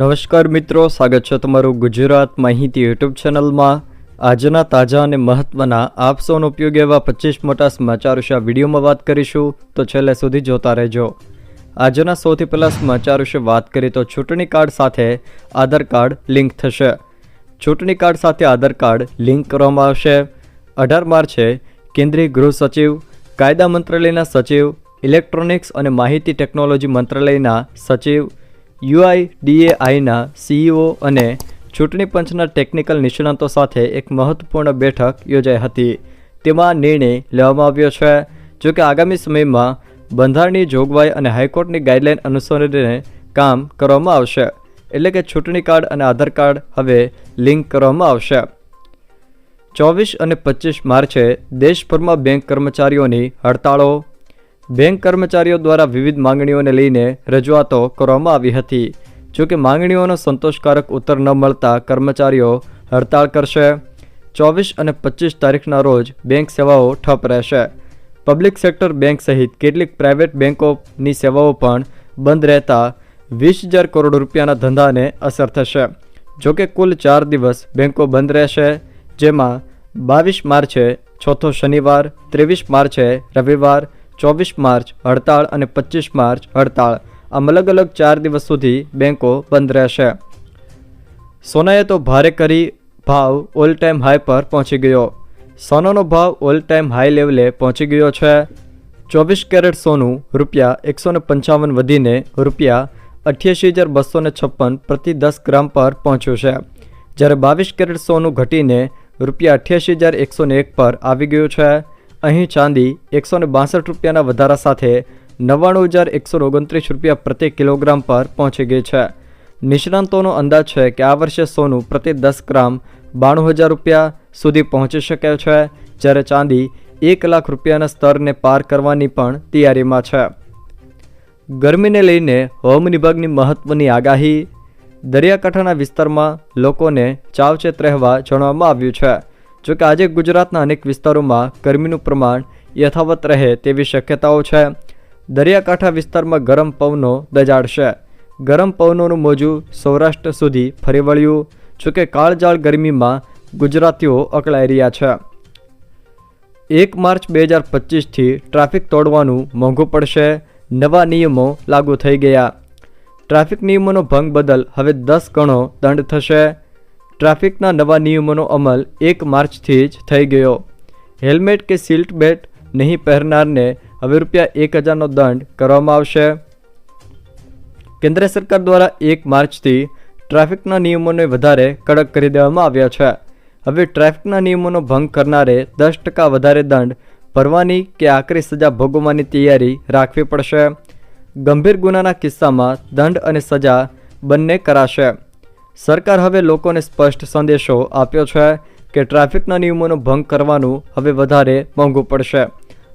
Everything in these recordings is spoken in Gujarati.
નમસ્કાર મિત્રો, સ્વાગત છે તમારું ગુજરાત માહિતી યુટ્યુબ ચેનલમાં. આજના તાજા અને મહત્વના આપ સૌનો ઉપયોગ એવા પચીસ મોટા સમાચાર વિશે આ વિડીયોમાં વાત કરીશું, તો છેલ્લે સુધી જોતા રહેજો. આજના સૌથી પહેલાં સમાચાર વિશે વાત કરીએ તો ચૂંટણી કાર્ડ સાથે આધાર કાર્ડ લિંક થશે. ચૂંટણી કાર્ડ સાથે આધાર કાર્ડ લિંક કરવામાં આવશે. અઢાર માર્ચે કેન્દ્રીય ગૃહ સચિવ, કાયદા મંત્રાલયના સચિવ, ઇલેક્ટ્રોનિક્સ અને માહિતી ટેકનોલોજી મંત્રાલયના સચિવ યુઆઈડીએઆઈના સીઈઓ અને ચૂંટણી પંચના ટેકનિકલ નિષ્ણાંતો સાથે એક મહત્વપૂર્ણ બેઠક યોજાઈ હતી. તેમાં નિર્ણય લેવામાં આવ્યો છે. જો કે આગામી સમયમાં બંધારણની જોગવાઈ અને હાઈકોર્ટની ગાઈડલાઈન અનુસરીને કામ કરવામાં આવશે. એટલે કે ચૂંટણી કાર્ડ અને આધાર કાર્ડ હવે લિંક કરવામાં આવશે. ચોવીસ અને પચીસ માર્ચે દેશભરમાં બેંક કર્મચારીઓની હડતાળો બેંક કર્મચારીઓ દ્વારા વિવિધ માંગણીઓને લઈને રજૂઆતો કરવામાં આવી હતી. જોકે માંગણીઓનો સંતોષકારક ઉત્તર ન મળતા કર્મચારીઓ હડતાળ કરશે. ચોવીસ અને પચીસ તારીખના રોજ બેંક સેવાઓ ઠપ રહેશે. પબ્લિક સેક્ટર બેંક સહિત કેટલીક પ્રાઇવેટ બેંકોની સેવાઓ પણ બંધ રહેતા વીસ હજાર કરોડ રૂપિયાના ધંધાને અસર થશે. જોકે કુલ ચાર દિવસ બેંકો બંધ રહેશે, જેમાં બાવીસ માર્ચે ચોથો શનિવાર, ત્રેવીસ માર્ચે રવિવાર ચોવીસ માર્ચ, હડતાળ અને પચીસ માર્ચ, હડતાળ. આમ અલગ અલગ ચાર દિવસ સુધી બેંકો બંધ રહેશે. સોનાએ તો ભારે કરી ભાવ ઓલ ટાઈમ હાઈ પર પહોંચી ગયો. સોનાનો ભાવ ઓલ ટાઈમ હાઈ લેવલે પહોંચી ગયો છે. ચોવીસ કેરેટ સોનું રૂપિયા એકસો પંચાવન વધીને રૂપિયા અઠ્યાસી હજાર બસો ને છપ્પન પ્રતિ દસ ગ્રામ પર પહોંચ્યું છે. જ્યારે બાવીસ કેરેટ સોનું ઘટીને રૂપિયા અઠ્યાસી હજાર એકસો એક પર આવી ગયું છે. અહીં ચાંદી એકસો બાસઠ રૂપિયાના વધારા સાથે નવ્વાણું હજાર એકસો ઓગણત્રીસ રૂપિયા પ્રતિ કિલોગ્રામ પર પહોંચી ગઈ છે. નિષ્ણાંતોનો અંદાજ છે કે આ વર્ષે સોનું પ્રતિ દસ ગ્રામ બાણું હજાર રૂપિયા સુધી પહોંચી શકે છે, જ્યારે ચાંદી એક લાખ રૂપિયાના સ્તરને પાર કરવાની પણ તૈયારીમાં છે. ગરમીને લઈને હોમ વિભાગની મહત્ત્વની આગાહી દરિયાકાંઠાના વિસ્તારમાં લોકોને ચાવચેત રહેવા જણાવવામાં આવ્યું છે. જોકે આજે ગુજરાતના અનેક વિસ્તારોમાં ગરમીનું પ્રમાણ યથાવત રહે તેવી શક્યતાઓ છે. દરિયાકાંઠા વિસ્તારમાં ગરમ પવનો દજાડશે ગરમ પવનોનું મોજું સૌરાષ્ટ્ર સુધી ફરી વળ્યું જોકે કાળજાળ ગરમીમાં ગુજરાતીઓ અકળાઈ રહ્યા છે. એક માર્ચ બે હજાર પચીસથી ટ્રાફિક તોડવાનું મોંઘું પડશે, નવા નિયમો લાગુ થઈ ગયા. ટ્રાફિક નિયમોનો ભંગ બદલ હવે દસ ગણો દંડ થશે. ટ્રાફિકના નવા નિયમોનો અમલ એક માર્ચથી જ થઈ ગયો. હેલ્મેટ કે સીટ બેલ્ટ નહીં પહેરનારને હવે રૂપિયા એક હજારનો દંડ કરવામાં આવશે. કેન્દ્ર સરકાર દ્વારા એક માર્ચથી ટ્રાફિકના નિયમોને વધારે કડક કરી દેવામાં આવ્યા છે. હવે ટ્રાફિકના નિયમોનો ભંગ કરનારે દસ ટકા વધારે દંડ ભરવાની કે આકરી સજા ભોગવવાની તૈયારી રાખવી પડશે. ગંભીર ગુનાના કિસ્સામાં દંડ અને સજા બંને કરાશે. સરકાર હવે લોકોને સ્પષ્ટ સંદેશો આપ્યો છે કે ટ્રાફિકના નિયમોનો ભંગ કરવાનું હવે વધારે મોંઘું પડશે.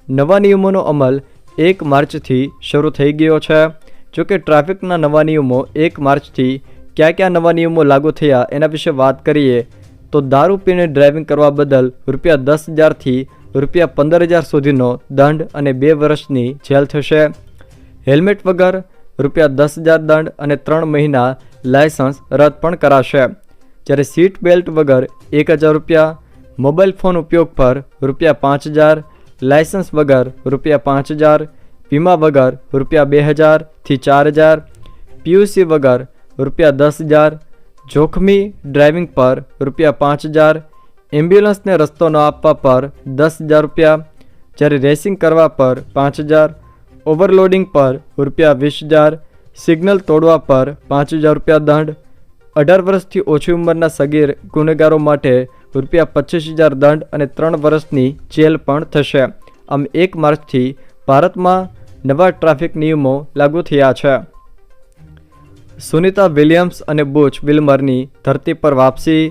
નવા નિયમોનો અમલ એક માર્ચથી શરૂ થઈ ગયો છે. જોકે ટ્રાફિકના નવા નિયમો એક માર્ચથી ક્યાં કયા નવા નિયમો લાગુ થયા એના વિશે વાત કરીએ, તો દારૂ પીને ડ્રાઇવિંગ કરવા બદલ રૂપિયા દસ હજારથી રૂપિયા પંદર હજાર સુધીનો દંડ અને બે વર્ષની જેલ થશે. હેલ્મેટ વગર રૂપિયા દસ હજાર દંડ અને ત્રણ મહિના લાયસન્સ રદ પણ કરાશે. જ્યારે સીટ બેલ્ટ વગર એક હજાર રૂપિયા, મોબાઈલ ફોન ઉપયોગ પર રૂપિયા પાંચ હજાર, લાયસન્સ વગર રૂપિયા પાંચ હજાર, વીમા વગર રૂપિયા બે હજારથી ચાર હજાર, પીયુસી વગર રૂપિયા દસ હજાર, જોખમી ડ્રાઇવિંગ પર રૂપિયા પાંચ હજાર, એમ્બ્યુલન્સને રસ્તો ન આપવા પર દસ હજાર રૂપિયા, જ્યારે રેસિંગ કરવા પર પાંચ હજાર, ઓવરલોડિંગ પર રૂપિયા વીસ હજાર સિગ્નલ તોડવા પર પાંચ હજાર રૂપિયા દંડ. અઢાર વર્ષથી ઓછી ઉંમરના સગીર ગુનેગારો માટે રૂપિયા પચીસ હજાર દંડ અને ત્રણ વર્ષની જેલ પણ થશે. આમ એક માર્ચથી ભારતમાં નવા ટ્રાફિક નિયમો લાગુ થયા છે. સુનિતા વિલિયમ્સ અને બુચ વિલ્મરની ધરતી પર વાપસી.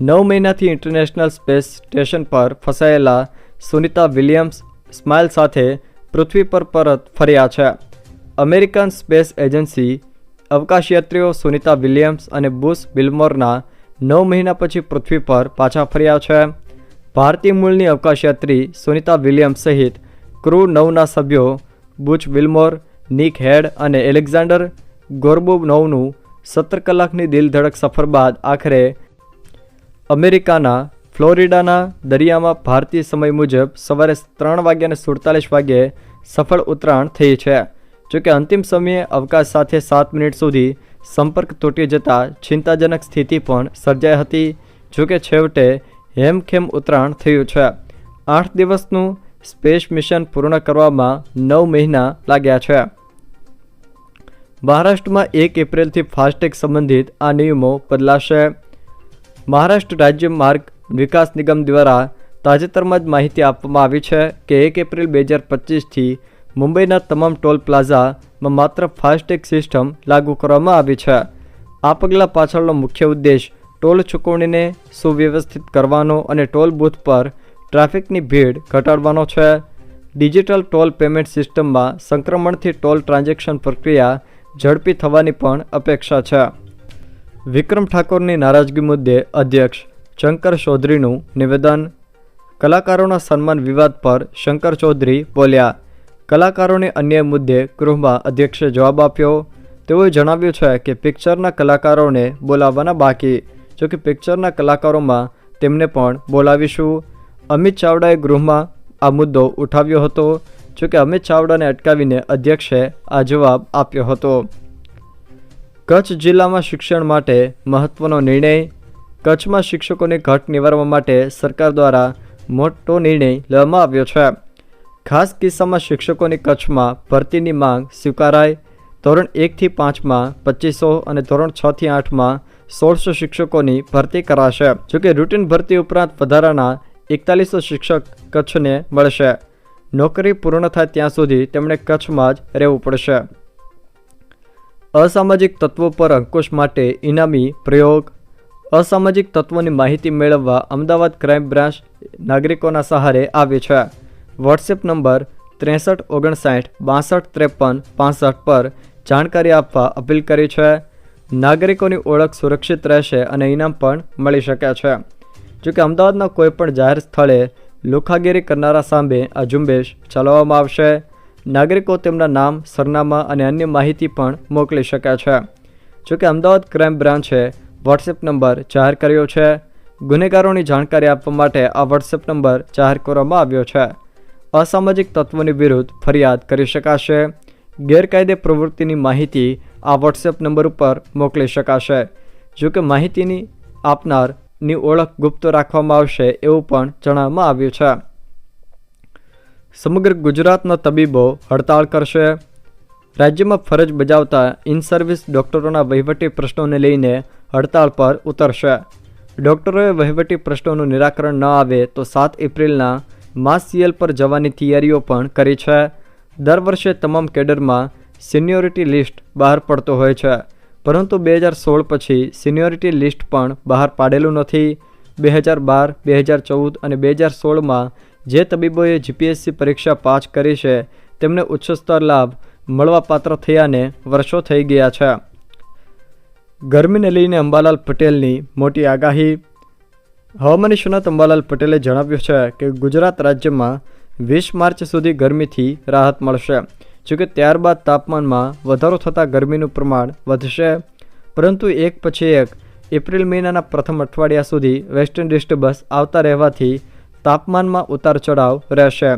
નવ મહિનાથી ઇન્ટરનેશનલ સ્પેસ સ્ટેશન પર ફસાયેલા સુનિતા વિલિયમ્સ સ્માઇલ સાથે પૃથ્વી પર પરત ફર્યા છે. અમેરિકન સ્પેસ એજન્સી, અવકાશયાત્રીઓ સુનિતા વિલિયમ્સ અને બુશ બિલમોરના નવ મહિના પછી પૃથ્વી પર પાછા ફર્યા છે. ભારતીય મૂળની અવકાશયાત્રી સુનિતા વિલિયમ્સ સહિત ક્રૂ નવના સભ્યો બુચ વિલ્મોર નિક હેડ અને એલેક્ઝાન્ડર ગોર્બોનોવનું સત્તર કલાકની દિલધડક સફર બાદ આખરે અમેરિકાના ફ્લોરિડાના દરિયામાં ભારતીય સમય મુજબ સવારે ત્રણ વાગ્યાને સુડતાલીસ વાગ્યે સફળ ઉતરાણ થઈ છે. જોકે અંતિમ સમયે અવકાશ સાથે સાત મિનિટ સુધી સંપર્ક તૂટી જતા ચિંતાજનક સ્થિતિ પણ સર્જાઈ હતી. જોકે છેવટે હેમખેમ ઉતરાણ થયું છે. આઠ દિવસનું સ્પેસ મિશન પૂર્ણ કરવામાં નવ મહિના લાગ્યા છે. મહારાષ્ટ્રમાં એક એપ્રિલથી ફાસ્ટેગ સંબંધિત આ નિયમો બદલાશે. મહારાષ્ટ્ર રાજ્ય માર્ગ વિકાસ નિગમ દ્વારા તાજેતરમાં જ માહિતી આપવામાં આવી છે કે એક એપ્રિલ બે હજાર પચીસથી મુંબઈના તમામ ટોલ પ્લાઝામાં માત્ર ફાસ્ટેગ સિસ્ટમ લાગુ કરવામાં આવી છે. આ પગલાં પાછળનો મુખ્ય ઉદ્દેશ ટોલ ચૂકવણીને સુવ્યવસ્થિત કરવાનો અને ટોલ બૂથ પર ટ્રાફિકની ભીડ ઘટાડવાનો છે. ડિજિટલ ટોલ પેમેન્ટ સિસ્ટમમાં સંક્રમણથી ટોલ ટ્રાન્ઝેક્શન પ્રક્રિયા ઝડપી થવાની પણ અપેક્ષા છે. વિક્રમ ઠાકોરની નારાજગી મુદ્દે અધ્યક્ષ શંકર ચૌધરીનું નિવેદન. કલાકારોના સન્માન વિવાદ પર શંકર ચૌધરી બોલ્યા કલાકારોને અન્ય મુદ્દે ગૃહમાં અધ્યક્ષે જવાબ આપ્યો. તેઓએ જણાવ્યું છે કે પિક્ચરના કલાકારોને બોલાવવાના બાકી જોકે પિક્ચરના કલાકારોમાં તેમને પણ બોલાવીશું. અમિત ચાવડાએ ગૃહમાં આ મુદ્દો ઉઠાવ્યો હતો જોકે અમિત ચાવડાને અટકાવીને અધ્યક્ષે આ જવાબ આપ્યો હતો. કચ્છ જિલ્લામાં શિક્ષણ માટે મહત્ત્વનો નિર્ણય. કચ્છમાં શિક્ષકોની ઘટ નિવારવા માટે સરકાર દ્વારા મોટો નિર્ણય લેવામાં આવ્યો છે. ખાસ કિસ્સામાં શિક્ષકોની કચ્છમાં ભરતીની માંગ સ્વીકારાય. ધોરણ એકથી પાંચમાં પચીસો અને ધોરણ છથી આઠમાં સોળસો શિક્ષકોની ભરતી કરાશે. જોકે રૂટીન ભરતી ઉપરાંત વધારાના એકતાલીસો શિક્ષક કચ્છને મળશે. નોકરી પૂર્ણ થાય ત્યાં સુધી તેમણે કચ્છમાં જ રહેવું પડશે. અસામાજિક તત્વો પર અંકુશ માટે ઇનામી પ્રયોગ. અસામાજિક તત્વોની માહિતી મેળવવા અમદાવાદ ક્રાઇમ બ્રાન્ચ નાગરિકોના સહારે આવી છે. વોટ્સએપ નંબર ત્રેસઠ ઓગણસાઠ બાસઠ ત્રેપન પાસઠ પર જાણકારી આપવા અપીલ કરી છે. નાગરિકોની ઓળખ સુરક્ષિત રહેશે અને ઇનામ પણ મળી શકે છે. જોકે અમદાવાદના કોઈપણ જાહેર સ્થળે લુખાગીરી કરનારા સામે આ ઝુંબેશ ચલાવવામાં આવશે. નાગરિકો તેમના નામ, સરનામા અને અન્ય માહિતી પણ મોકલી શકે છે. જોકે અમદાવાદ ક્રાઇમ બ્રાન્ચે વોટ્સએપ નંબર જાહેર કર્યો છે. ગુનેગારોની જાણકારી આપવા માટે આ વોટ્સએપ નંબર જાહેર કરવામાં આવ્યો છે. અસામાજિક તત્વોની વિરુદ્ધ ફરિયાદ કરી શકાશે. ગેરકાયદે પ્રવૃત્તિની માહિતી આ વોટ્સએપ નંબર ઉપર મોકલી શકાશે. જો કે માહિતીની આપનારની ઓળખ ગુપ્ત રાખવામાં આવશે એવું પણ જણાવવામાં આવ્યું છે. સમગ્ર ગુજરાતના તબીબો હડતાળ કરશે. રાજ્યમાં ફરજ બજાવતા ઇન સર્વિસ ડોક્ટરોના વહીવટી પ્રશ્નોને લઈને હડતાળ પર ઉતરશે. ડોક્ટરોએ વહીવટી પ્રશ્નોનું નિરાકરણ ન આવે તો સાત એપ્રિલના માસ સીએલ પર જવાની તૈયારીઓ પણ કરી છે. દર વર્ષે તમામ કેડરમાં સિનિયોરિટી લિસ્ટ બહાર પડતો હોય છે. પરંતુ બે હજાર સોળ પછી સિનિયોરિટી લિસ્ટ પણ બહાર પાડેલું નથી. બે હજાર બાર, બે હજાર ચૌદ અને બે હજાર સોળમાં જે તબીબોએ જીપીએસસી પરીક્ષા પાસ કરી છે, તેમને ઉચ્ચ સ્તર લાભ મળવાપાત્ર થયાને વર્ષો થઈ ગયા છે. ગરમીને લઈને અંબાલાલ પટેલની મોટી આગાહી હવામાન નિષ્ણાત અંબાલાલ પટેલે જણાવ્યું છે કે ગુજરાત રાજ્યમાં વીસ માર્ચ સુધી ગરમીથી રાહત મળશે જોકે ત્યારબાદ તાપમાનમાં વધારો થતાં ગરમીનું પ્રમાણ વધશે. પરંતુ એક પછી એક, એપ્રિલ મહિનાના પ્રથમ અઠવાડિયા સુધી વેસ્ટર્ન ડિસ્ટર્બન્સ આવતા રહેવાથી તાપમાનમાં ઉતાર ચઢાવ રહેશે.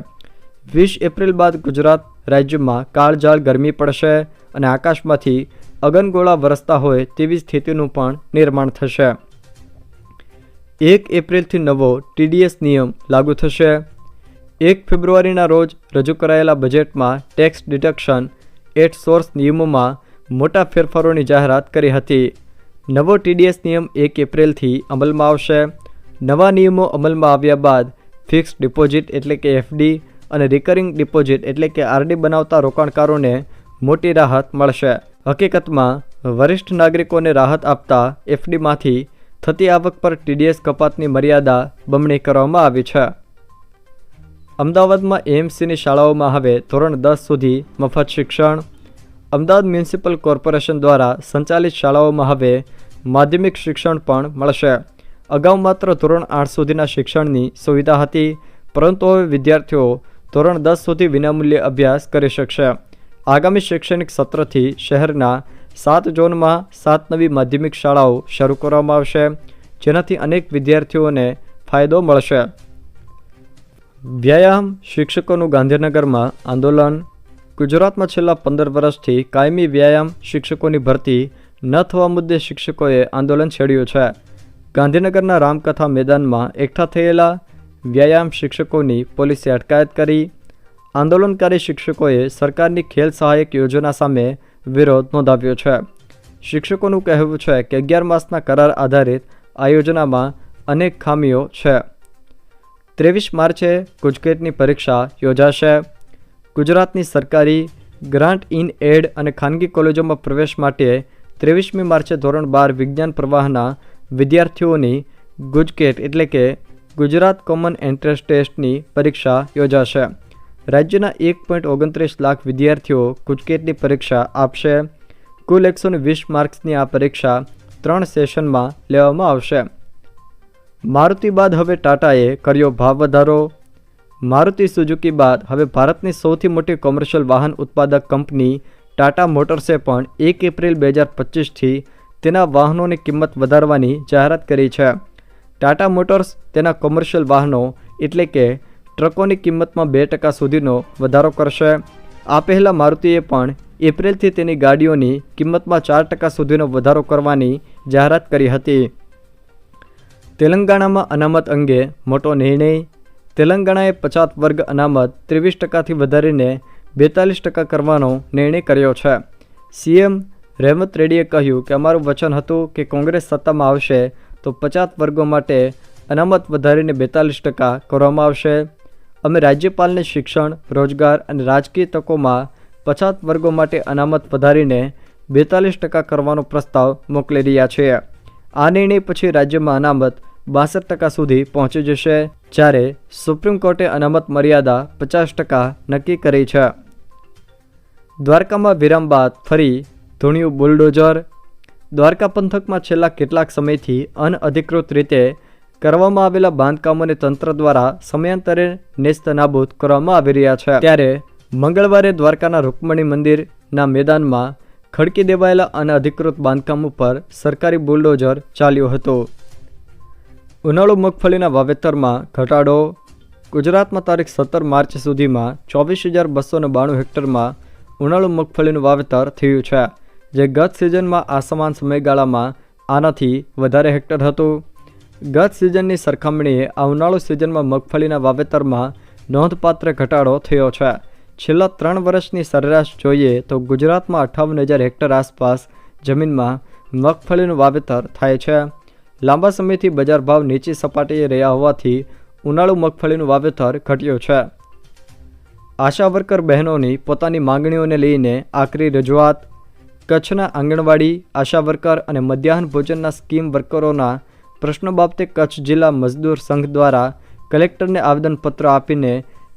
વીસ એપ્રિલ બાદ ગુજરાત રાજ્યમાં કાળઝાળ ગરમી પડશે અને આકાશમાંથી અગનગોળા વરસતા હોય તેવી સ્થિતિનું પણ નિર્માણ થશે. એક એપ્રિલથી નવો ટીડીએસ નિયમ લાગુ થશે. એક ફેબ્રુઆરીના રોજ રજૂ કરાયેલા બજેટમાં ટેક્સ ડિડક્શન એટ સોર્સ નિયમોમાં મોટા ફેરફારોની જાહેરાત કરી હતી. નવો ટીડીએસ નિયમ એક એપ્રિલથી અમલમાં આવશે. નવા નિયમો અમલમાં આવ્યા બાદ ફિક્સ ડિપોઝિટ એટલે કે એફડી અને રિકરિંગ ડિપોઝિટ એટલે કે આરડી બનાવતા રોકાણકારોને મોટી રાહત મળશે. હકીકતમાં, વરિષ્ઠ નાગરિકોને રાહત આપતા એફડીમાંથી થતી આવક પર ટીડીએસ કપાતની મર્યાદા બમણી કરવામાં આવી છે. અમદાવાદમાં એએમસીની શાળાઓમાં હવે ધોરણ દસ સુધી મફત શિક્ષણ. અમદાવાદ મ્યુનિસિપલ કોર્પોરેશન દ્વારા સંચાલિત શાળાઓમાં હવે માધ્યમિક શિક્ષણ પણ મળશે. અગાઉ માત્ર ધોરણ આઠ સુધીના શિક્ષણની સુવિધા હતી, પરંતુ હવે વિદ્યાર્થીઓ ધોરણ દસ સુધી વિનામૂલ્યે અભ્યાસ કરી શકશે. આગામી શૈક્ષણિક સત્રથી શહેરના સાત ઝોનમાં સાત નવી માધ્યમિક શાળાઓ શરૂ કરવામાં આવશે, જેનાથી અનેક વિદ્યાર્થીઓને ફાયદો મળશે. વ્યાયામ શિક્ષકોનું ગાંધીનગરમાં આંદોલન. ગુજરાતમાં છેલ્લા પંદર વર્ષથી કાયમી વ્યાયામ શિક્ષકોની ભરતી ન થવા મુદ્દે શિક્ષકોએ આંદોલન છેડ્યું છે. ગાંધીનગરના રામકથા મેદાનમાં એકઠા થયેલા વ્યાયામ શિક્ષકોની પોલીસે અટકાયત કરી. આંદોલનકારી શિક્ષકોએ સરકારની ખેલ સહાયક યોજના સામે વિરોધ નોંધાવ્યો છે. શિક્ષકોનું કહેવું છે કે અગિયાર માસના કરાર આધારિત આ યોજનામાં અનેક ખામીઓ છે. ત્રેવીસ માર્ચે ગુજકેટની પરીક્ષા યોજાશે. ગુજરાતની સરકારી ગ્રાન્ટ ઇન એડ અને ખાનગી કોલેજોમાં પ્રવેશ માટે ત્રેવીસમી માર્ચે ધોરણ બાર વિજ્ઞાન પ્રવાહના વિદ્યાર્થીઓની ગુજકેટ એટલે કે ગુજરાત કોમન એન્ટ્રન્સ ટેસ્ટની પરીક્ષા યોજાશે. રાજ્યના એક પોઈન્ટ ઓગણત્રીસ લાખ વિદ્યાર્થીઓ ગુજકેટની પરીક્ષા આપશે. કુલ એકસો વીસ માર્ક્સની આ પરીક્ષા ત્રણ સેશનમાં લેવામાં આવશે. મારુતિ બાદ હવે ટાટાએ કર્યો ભાવ વધારો. મારુતિ સુઝુકી બાદ હવે ભારતની સૌથી મોટી કોમર્શિયલ વાહન ઉત્પાદક કંપની ટાટા મોટર્સે પણ એક એપ્રિલ બે હજાર પચીસથી તેના વાહનોની કિંમત વધારવાની જાહેરાત કરી છે. ટાટા મોટર્સ તેના કોમર્શિયલ વાહનો એટલે કે ટ્રકોની કિંમતમાં બે ટકા સુધીનો વધારો કરશે. આ પહેલાં મારુતિએ પણ એપ્રિલથી તેની ગાડીઓની કિંમતમાં ચાર ટકા સુધીનો વધારો કરવાની જાહેરાત કરી હતી. તેલંગાણામાં અનામત અંગે મોટો નિર્ણય. તેલંગાણાએ પચાસ વર્ગ અનામત ત્રેવીસ ટકાથી વધારીને બેતાલીસ ટકા કરવાનો નિર્ણય કર્યો છે. સીએમ રેવંત રેડ્ડીએ કહ્યું કે, અમારું વચન હતું કે કોંગ્રેસ સત્તામાં આવશે તો પચાસ વર્ગો માટે અનામત વધારીને બેતાલીસ ટકા કરવામાં આવશે. અમે રાજ્યપાલને શિક્ષણ, રોજગાર અને રાજકીય તકોમાં પછાત વર્ગો માટે અનામત વધારીને બેતાલીસ ટકા કરવાનો પ્રસ્તાવ મોકલી રહ્યા છીએ આ નિર્ણય પછી રાજ્યમાં અનામત બાસઠ ટકા સુધી પહોંચી જશે, જ્યારે સુપ્રીમ કોર્ટે અનામત મર્યાદા પચાસ ટકા નક્કી કરી છે. દ્વારકામાં વિરામ બાદ ફરી ધૂણ્યું બુલડોઝર. દ્વારકા પંથકમાં છેલ્લા કેટલાક સમયથી અનઅધિકૃત રીતે કરવામાં આવેલા બાંધકામોને તંત્ર દ્વારા સમયાંતરે નેસ્ત નાબૂદ કરવામાં આવી રહ્યા છે. ત્યારે મંગળવારે દ્વારકાના રૂકમણી મંદિરના મેદાનમાં ખડકી દેવાયેલા અનઅધિકૃત બાંધકામ ઉપર સરકારી બુલડોઝર ચાલ્યો હતો. ઉનાળુ મગફળીના વાવેતરમાં ઘટાડો, ગુજરાતમાં તારીખ સત્તર માર્ચ સુધીમાં ચોવીસ હજાર બસો બાણું હેક્ટરમાં ઉનાળુ મગફળીનું વાવેતર થયું છે, જે ગત સિઝનમાં આ સમાન સમયગાળામાં આનાથી વધારે હેક્ટર હતું. ગત સિઝનની સરખામણીએ આ ઉનાળુ સિઝનમાં મગફળીના વાવેતરમાં નોંધપાત્ર ઘટાડો થયો છે. છેલ્લા ત્રણ વર્ષની સરેરાશ જોઈએ તો ગુજરાતમાં અઠાવન હજાર હેક્ટર આસપાસ જમીનમાં મગફળીનું વાવેતર થાય છે. લાંબા સમયથી બજાર ભાવ નીચી સપાટીએ રહ્યા હોવાથી ઉનાળુ મગફળીનું વાવેતર ઘટ્યું છે. આશા વર્કર બહેનોની પોતાની માંગણીઓને લઈને આકરી રજૂઆત. કચ્છના આંગણવાડી, આશા વર્કર અને મધ્યાહન ભોજનના સ્કીમ વર્કરોના પ્રશ્નો બાબતે કચ્છ જિલ્લા મજદૂર સંઘ દ્વારા કલેક્ટરને આવેદનપત્ર આપીને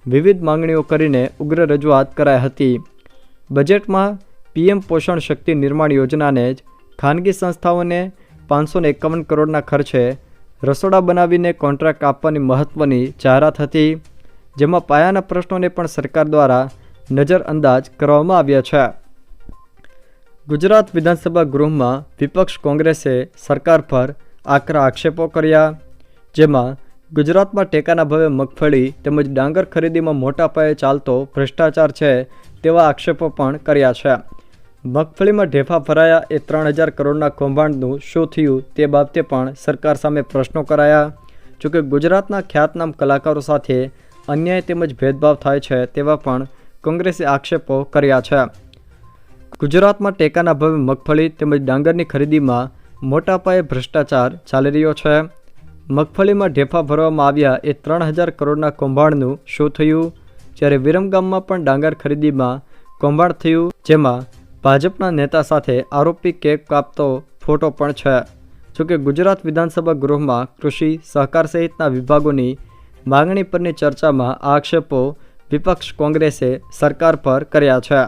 વિવિધ માંગણીઓ કરીને ઉગ્ર રજૂઆત કરાઈ હતી. બજેટમાં પીએમ પોષણ શક્તિ નિર્માણ યોજનાને જ ખાનગી સંસ્થાઓને પાંચસો એકાવન કરોડના ખર્ચે રસોડા બનાવીને કોન્ટ્રાક્ટ આપવાની મહત્ત્વની જાહેરાત હતી, જેમાં પાયાના પ્રશ્નોને પણ સરકાર દ્વારા નજરઅંદાજ કરવામાં આવ્યા છે. ગુજરાત વિધાનસભા ગૃહમાં વિપક્ષ કોંગ્રેસે સરકાર પર આકરા આક્ષેપો કર્યા, જેમાં ગુજરાતમાં ટેકાના ભાવે મગફળી તેમજ ડાંગર ખરીદીમાં મોટા પાયે ચાલતો ભ્રષ્ટાચાર છે તેવા આક્ષેપો પણ કર્યા છે. મગફળીમાં ઢેફા ભરાયા એ ત્રણ હજાર કરોડના કૌભાંડનું શું થયું તે બાબતે પણ સરકાર સામે પ્રશ્નો કરાયા. જોકે ગુજરાતના ખ્યાતનામ કલાકારો સાથે અન્યાય તેમજ ભેદભાવ થાય છે તેવા પણ કોંગ્રેસે આક્ષેપો કર્યા છે. ગુજરાતમાં ટેકાના ભાવે મગફળી તેમજ ડાંગરની ખરીદીમાં મોટા પાયે ભ્રષ્ટાચાર ચાલી રહ્યો છે. મગફળીમાં ઢેફા ભરવામાં આવ્યા એ ત્રણ હજાર કરોડના કૌભાંડનું શું થયું? જ્યારે વિરમગામમાં પણ ડાંગર ખરીદીમાં કૌભાંડ થયું, જેમાં ભાજપના નેતા સાથે આરોપી કેક કાપતો ફોટો પણ છે. જોકે ગુજરાત વિધાનસભા ગૃહમાં કૃષિ સહકાર સહિતના વિભાગોની માગણી પરની ચર્ચામાં આક્ષેપો વિપક્ષ કોંગ્રેસે સરકાર પર કર્યા છે.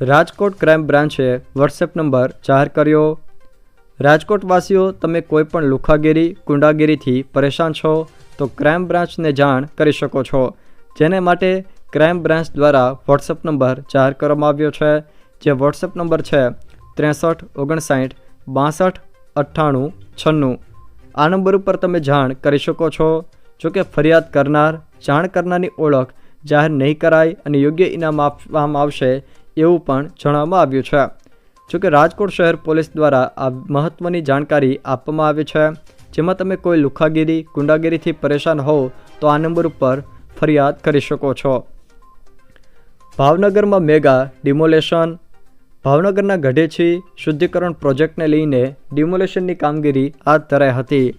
રાજકોટ ક્રાઇમ બ્રાન્ચે વોટ્સએપ નંબર જાહેર કર્યો. રાજકોટવાસીઓ, તમે કોઈપણ લુખાગીરી ગુંડાગીરીથી પરેશાન છો, તો ક્રાઇમ બ્રાન્ચને જાણ કરી શકો છો. જેને માટે ક્રાઇમ બ્રાન્ચ દ્વારા વોટ્સએપ નંબર જાહેર કરવામાં આવ્યો છે. જે વોટ્સએપ નંબર છે ત્રેસઠ, ઓગણસાઠ, બાસઠ, અઠ્ઠાણું, છન્નું. આ નંબર ઉપર તમે જાણ કરી શકો છો. જો કે ફરિયાદ કરનાર, જાણ કરનારની ઓળખ જાહેર નહીં કરાય અને યોગ્ય ઇનામ આપવામાં આવશે એવું પણ જણાવવામાં આવ્યું છે. જો કે રાજકોટ શહેર પોલીસ દ્વારા આ મહત્ત્વની જાણકારી આપવામાં આવી છે. જેમાં તમે કોઈ લુખાગીરી, ગુંડાગીરીથી પરેશાન હોવ તો આ નંબર ઉપર ફરિયાદ કરી શકો છો. ભાવનગરમાં મેગા ડિમોલેશન. ભાવનગરના ગઢેછી શુદ્ધિકરણ પ્રોજેક્ટને લઈને ડિમોલેશનની કામગીરી હાથ ધરાઈ હતી.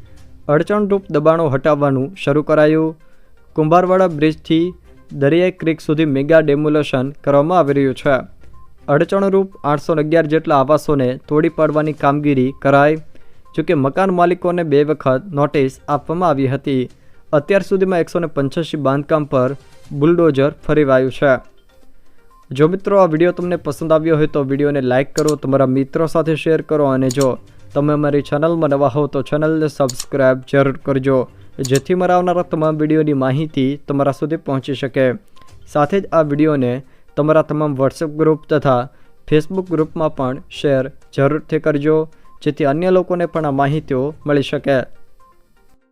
અડચણરૂપ દબાણો હટાવવાનું શરૂ કરાયું. કુંભારવાડા બ્રિજથી દરિયાઈ ક્રીક સુધી મેગા ડેમોલેશન કરવામાં આવી રહ્યું છે. અડચણરૂપ આઠસો અગિયાર જેટલા આવાસોને તોડી પાડવાની કામગીરી કરાઈ જોકે મકાન માલિકોને બે વખત નોટિસ આપવામાં આવી હતી. અત્યાર સુધીમાં એકસો પંચ્યાસી બાંધકામ પર બુલડોઝર ફરીવાયું છે. જો મિત્રો આ વીડિયો તમને પસંદ આવ્યો હોય તો વિડીયોને લાઇક કરો, તમારા મિત્રો સાથે શેર કરો અને જો તમે અમારી ચેનલમાં નવા હો તો ચેનલને સબસ્ક્રાઈબ જરૂર કરજો, જેથી મારા આવનારા તમામ વિડીયોની માહિતી તમારા સુધી પહોંચી શકે. સાથે જ આ વિડીયોને તમારા તમામ વોટ્સએપ ગ્રુપ તથા ફેસબુક ગ્રુપમાં પણ શેર જરૂરથી કરજો, જેથી અન્ય લોકોને પણ આ માહિતીઓ મળી શકે.